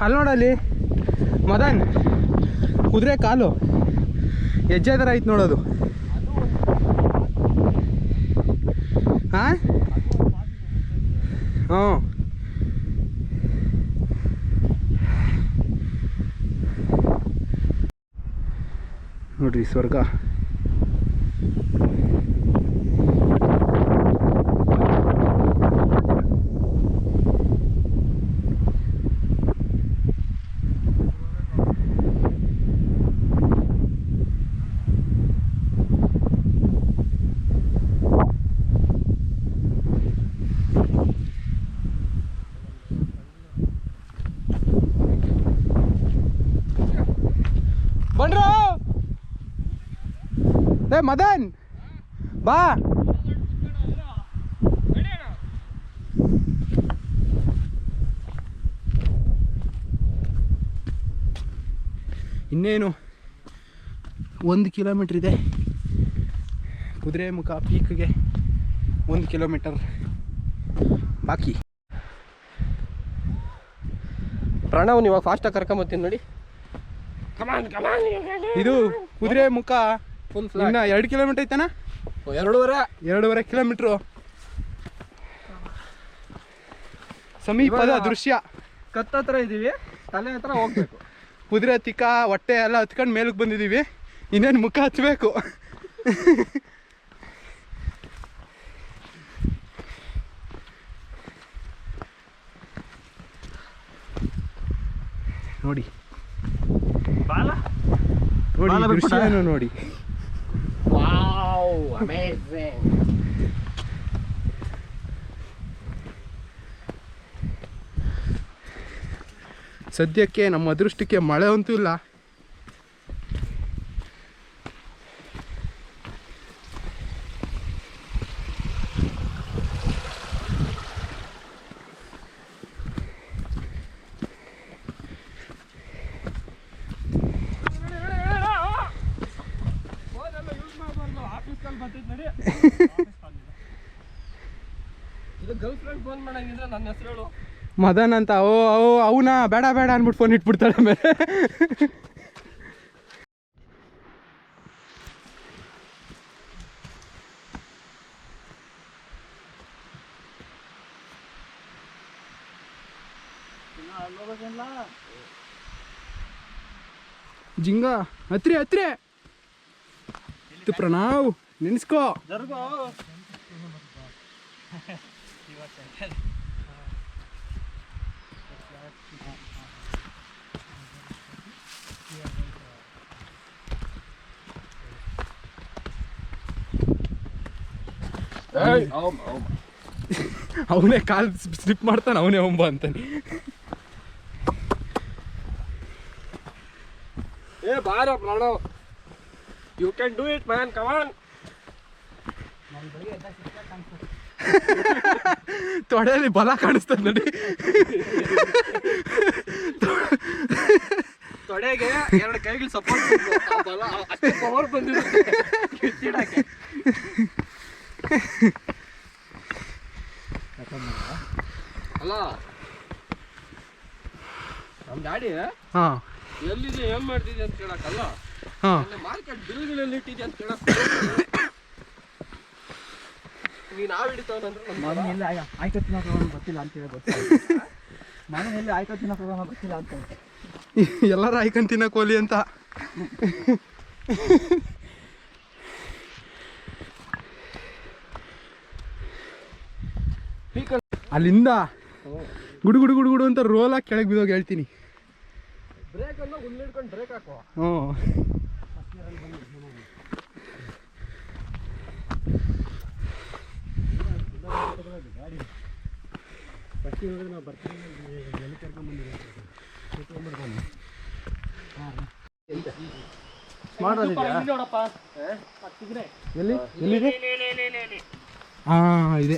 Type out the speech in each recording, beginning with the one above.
ಅಲ್ಲಿ ನೋಡಲ್ಲಿ ಮದನ್ ಕುದುರೆ ಕಾಲು ಹೆಜ್ಜೆ ಥರ ಐತೆ ನೋಡೋದು. ಹಾಂ ಹ್ಞೂ. ನೋಡ್ರಿ ಸ್ವರ್ಗ. ಬಂಡ್ರು ಏ, ಮದನ್. ಬಾ. ಇನ್ನೇನು? ಒಂದು ಕಿಲೋಮೀಟ್ರ್ ಇದೆ. ಕುದುರೆ ಮುಖ ಪೀಕ್ಗೆ ಒಂದು ಕಿಲೋಮೀಟರ್ ಬಾಕಿ. ಪ್ರಾಣವನ್ನು ಇವಾಗ ಫಾಸ್ಟಾಗಿ ಕರ್ಕೊಂಬತ್ತೀನಿ ನೋಡಿ. ಇದು ಕುದುರೆ ಮುಖ. ಫುಲ್ ಇನ್ನ ಎರಡು ಕಿಲೋಮೀಟರ್ ಐತನ? ಎರಡೂವರೆ. ಎರಡೂವರೆ ಕಿಲೋಮೀಟ್ರು ಸಮೀಪದ ದೃಶ್ಯ. ಕತ್ತ ಹತ್ರ ಇದೀವಿ. ತಲೆ ಹತ್ರ ಹೋಗ್ಬೇಕು. ಕುದುರೆ ತಿಕ್ಕ ಹೊಟ್ಟೆ ಎಲ್ಲ ಹತ್ಕೊಂಡು ಮೇಲಕ್ಕೆ ಬಂದಿದ್ದೀವಿ ಇನ್ನೇನು ಮುಖ ಹತ್ಬೇಕು? ನೋಡಿ. ನೋಡಿ? ದೃಶ್ಯವನ್ನು ನೋಡಿ. ಸದ್ಯಕ್ಕೆ ನಮ್ಮ ಅದೃಷ್ಟಕ್ಕೆ ಮಳೆ ಅಂತೂ ಇಲ್ಲ. ಮದನ್ ಅಂತ. ಓ ಓ ಅವನ? ಬೇಡ ಬೇಡ ಅನ್ಬಿಟ್ಟು ಫೋನ್ ಇಟ್ಬಿಡ್ತಾಳೆ ಆಮೇಲೆ. ಜಿಂಗ ಹತ್ರಿ ಹತ್ರಿ. ಪ್ರಣಾವ್ ನೆನ್ಸ್ಕೋ. ಜರ್ಗೋ. ಅವನೇ ಕಾಲ್ ಸ್ಲಿಪ್ ಮಾಡ್ತಾನೆ ಅವನೇ ಒಂಬ ಅಂತಾನೆ ಏ ಬಾರೋ Pranav you can do it man come on ತೊಡೆಯಲ್ಲಿ ಬಲ ಕಾಣಿಸ್ತದೆ ನೋಡಿ. ತೊಡೆಗೆ ಎರಡು ಕೈಗಳು ಸಪೋರ್ಟ್ ಪವರ್ ಬಂದಿರುತ್ತೆ ಅಲ್ಲ ನಮ್ಮ ಗಾಡಿ ಹಾಂ. ಎಲ್ಲಿದೆ ಏನ್ ಮಾಡ್ತಿದ್ದೆ ಅಂತ ಕೇಳಕ್ಕಲ್ಲ? ಹಾಂ. ಮಾರ್ಕೆಟ್ ಬಿಲ್ಗಳಲ್ಲಿ ಇಟ್ಟಿದ್ದೆ ಅಂತ ಕೇಳಕ್ ನೀನ್ ನಾವ್ ಹಿಡಿತಾವನಂದ್ರೆ ಮನೆಯಲ್ಲಿ ಆಯ್ಕೆ ತಿನ್ನೋಕೆ ಗೊತ್ತಿಲ್ಲ ಅಂತ ಹೇಳಿ ಎಲ್ಲಿ ಮನೆಯಲ್ಲಿ ಆಯ್ಕೆ ತಿನ್ನೋಕೆ ಗೊತ್ತಿಲ್ಲ ಅಂತ ಎಲ್ಲರೂ ಐಕಂತಿನ ಕೋಲಿ ಹೋಲಿ ಅಂತ. ಅಲ್ಲಿಂದ ಗುಡು ಗುಡು ಗುಡು ಗುಡು ಅಂತ ರೋಲ್ ಹಾಕಿ ಕೆಳಗೆ ಬಿದ್ದೋಗಿ ಹೇಳ್ತೀನಿ. ಬ್ರೇಕ್ ಅನ್ನೋ ಹುಲ್ಲಿಡ್ಕೊಂಡು ಬ್ರೇಕ್ ಹಾಕೋ ಹ್ಞೂ ನೋಡಪ್ಪ. ಎಲ್ಲಿ? ಎಲ್ಲಿದೆ? ಹಾಂ ಇದೆ.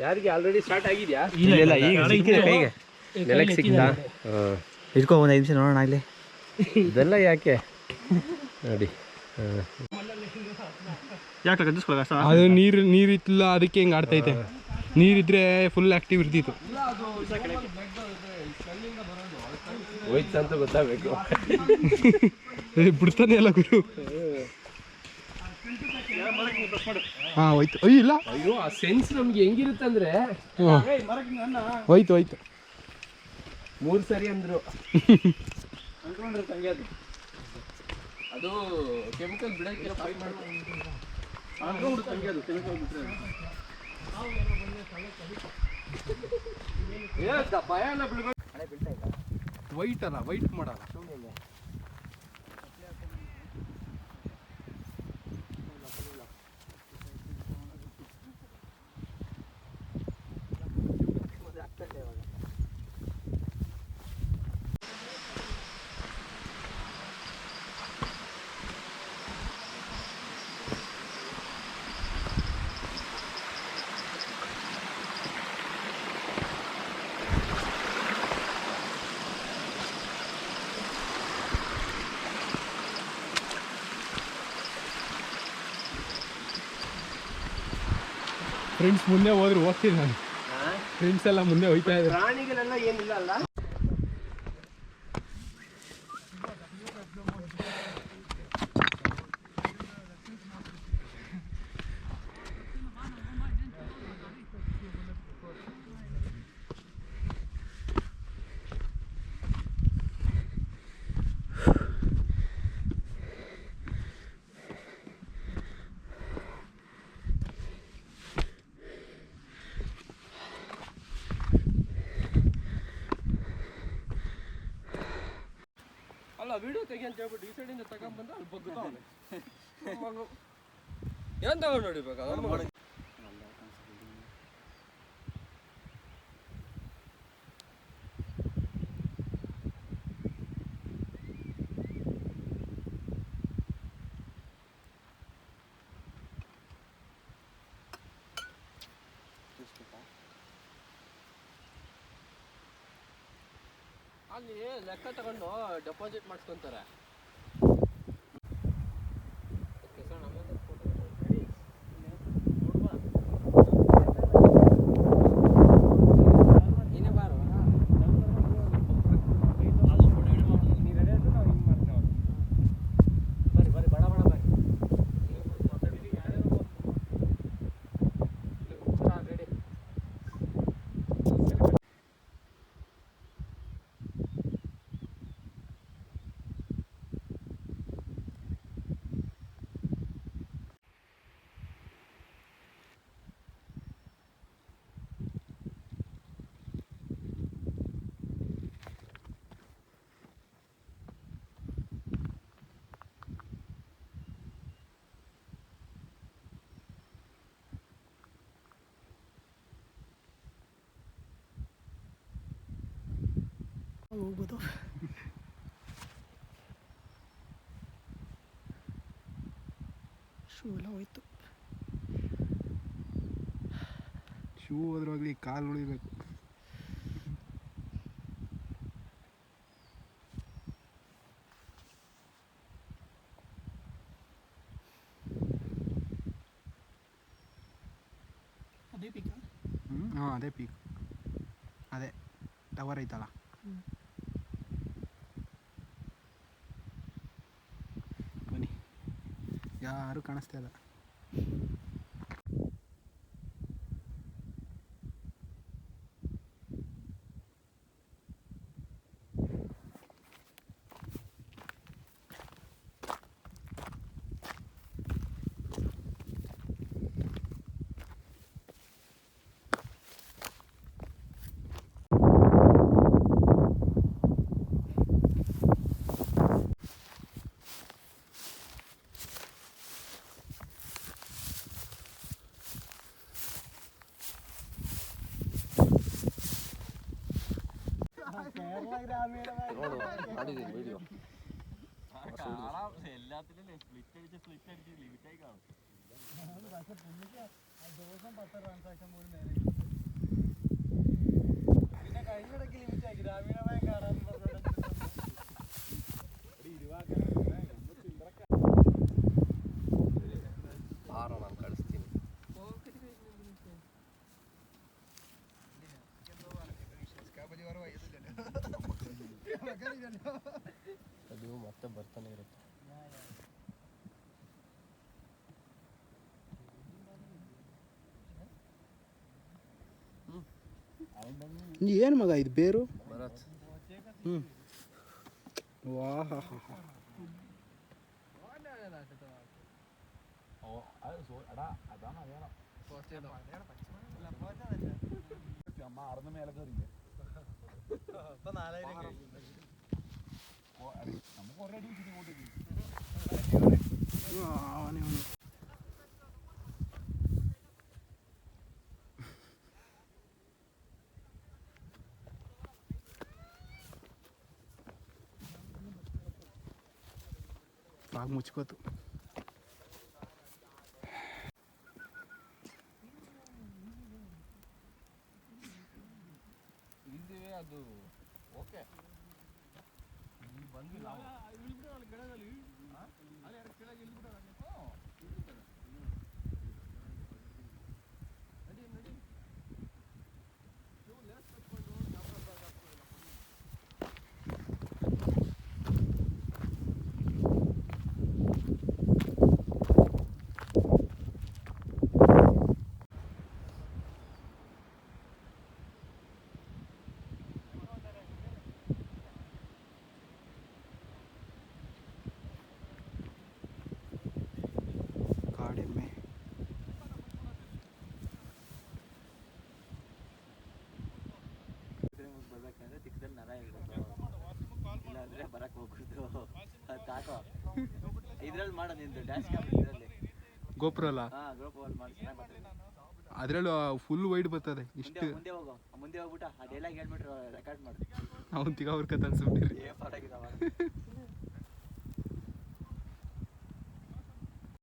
ಯಾರಿಗೆ ಆಲ್ರೆಡಿ ಸ್ಟಾರ್ಟ್ ಆಗಿದ್ಯಾ? ಇಲ್ಲ ಈಗ ಸಿಕ್ಕಿದೆ ಕೈಗೆ. ನೆಲಕ್ಕೆ ಸಿಕ್ಕಿದಾ. ಇಟ್ಕೊ ಒಂದು ಐದು ನಿಮಿಷ ನೋಡೋಣ ಆಗಲಿ. ಇದೆಲ್ಲ ಯಾಕೆ? ನೋಡಿ. ಯಾಕೆ ಅದು ನೀರು ನೀರು ಇತ್ತಿಲ್ಲ ಅದಕ್ಕೆ ಹಿಂಗೆ ಆಡ್ತೈತೆ ನೀರಿದ್ರೆ ಫುಲ್ ಆಕ್ಟಿವ್ ಇರ್ತಿತ್ತು ಹೋಯ್ತು ಅಂತ ಗೊತ್ತಾಗಬೇಕು ಬಿಡ್ತಾನೆ ಅಲ್ಲ ಗುರು. ಹಾಂ ಹೋಯ್ತು. ಅಯ್ಯ ಇಲ್ಲ. ಅಯ್ಯೋ ಆ ಸೆನ್ಸ್ ನಮ್ಗೆ ಹೆಂಗಿರುತ್ತೆ ಅಂದ್ರೆ? ಹಾಂ. ಹೋಯ್ತು ಹೋಯ್ತು. ಮೂರು ಸರಿ ಅಂದ್ರು. ಅದು. ಕೆಮಿಕಲ್ ಬಿಡಕ್ಕೆ ಫೈಟ್ ಅನ್ಕೊಂಡ್ಬಿಡು ವೈಟ್ ಅಲ್ಲ ವೈಟ್ ಮಾಡಲ್ಲ ಫ್ರೆಂಡ್ಸ್ ಮುಂದೆ ಹೋದ್ರೆ ಹೋಗ್ತೀನಿ ನಾನು. ಫ್ರೆಂಡ್ಸ್ ಎಲ್ಲ ಮುಂದೆ ಹೋಯ್ತಾ ಇದ್ದಾರೆ. ಪ್ರಾಣಿಗಳೆಲ್ಲ ಏನಿಲ್ಲ ಅಲ್ಲ? ಅಲ್ಲ ವಿಡಿಯೋ ತೆಗಿ ಅಂತ ಹೇಳ್ಬಿಟ್ಟು ಈ ಸೈಡಿಂದ ತಗೊಂಡ್ಬಂದು ಅಲ್ಲಿ ಬಗ್ಗುತ್ತಾವನೆ ಏನ್ ತಗೊಂಡು ನೋಡಿಬೇಕು ಅದನ್ನ ಅಲ್ಲಿ ಲೆಕ್ಕ ತಗೊಂಡು ಡೆಪಾಸಿಟ್ ಮಾಡ್ಸ್ಕೊಂತಾರೆ. ಹೋಗೋದು ಶೂ ಎಲ್ಲ ಹೋಯ್ತು. ಶೂ ಹೋದ್ರಾಗಲಿ ಕಾಲು ಉಳಿಬೇಕು ಅದೇ ಪೀಕ್ ಹ್ಞೂ ಹಾಂ ಅದೇ ಪೀಕ್ ಅದೇ ಟವರ್ ಐತಲ್ಲ? ಯಾರು ಕಾಣಿಸ್ತಾ ಇಲ್ಲ. വീഡിയോ എല്ലാത്തിലും സ്പ്ലിറ്റ് അടിച്ച് സ്പ്ലിറ്റ് അടിച്ച് ലിമിറ്റ് ആയി കാണും പക്ഷെ പുള്ളിക്ക് ദിവസം പത്ത് ട്രാൻസാക്ഷൻ പോലും നേരെ പിന്നെ കഴിഞ്ഞിടയ്ക്ക് ലിമിറ്റ് ആയി ഗ്രാമീണ ബാങ്ക് ആറാന്ന് പറഞ്ഞു ഇരുവാക്കാനും ಅದು ಮತ್ತೆ ಬರ್ತಾನೆ ಇರುತ್ತೆ. ಏನು ಮಗ ಇದು ಬೇರು? ಭರತ್. ಹ್ಞೂ ವಾಹ. ಅವನೇ ಅವನು ಬಾಗಿ ಮುಚ್ಕೋತು ಇಲ್ಲಿವೆ ಅದು ಓಕೆ ಬಂದು ಕಾಡೆಮ್ಮೆ ಬರ್ಬೇಕಂದ್ರೆ ತಿಕ್ಕದಲ್ಲಿ ನರ ಇರ್ಬೇಕು ಇಲ್ಲಾಂದ್ರೆ ಬರಕ್ ಹೋಗ್ಬಿಡ್ತು. ತಾಕೋ ಇದ್ರಲ್ಲಿ ಮಾಡೋ ನಿಂದು ಡ್ಯಾನ್ಸ್ ಕ್ಯಾಮ್ ಇದರಲ್ಲಿ. ಗೋಪುರ ಅಲ್ಲ? ಹಾಂ ಗ್ರೂಪ್ ಅಲ್ಲಿ ಮಾಡಿ ಚೆನ್ನಾಗಿ ಬರ್ತದೆ ಅದರಲ್ಲೂ ಫುಲ್ ವೈಡ್ ಬರ್ತದೆ ಇಷ್ಟು ಮುಂದೆ ಹೋಗೋ ಮುಂದೆ ಹೋಗ್ಬಿಟ್ಟು ಆ ಡೈಲಾಗ್ ಹೇಳ್ಬಿಟ್ರು ರೆಕಾರ್ಡ್ ಮಾಡು. ಅವ್ನು ತಿಗ ಅವ್ರ ಕತ್ತ ಅನ್ಸ್ಬಿಟ್ಟಿರಿ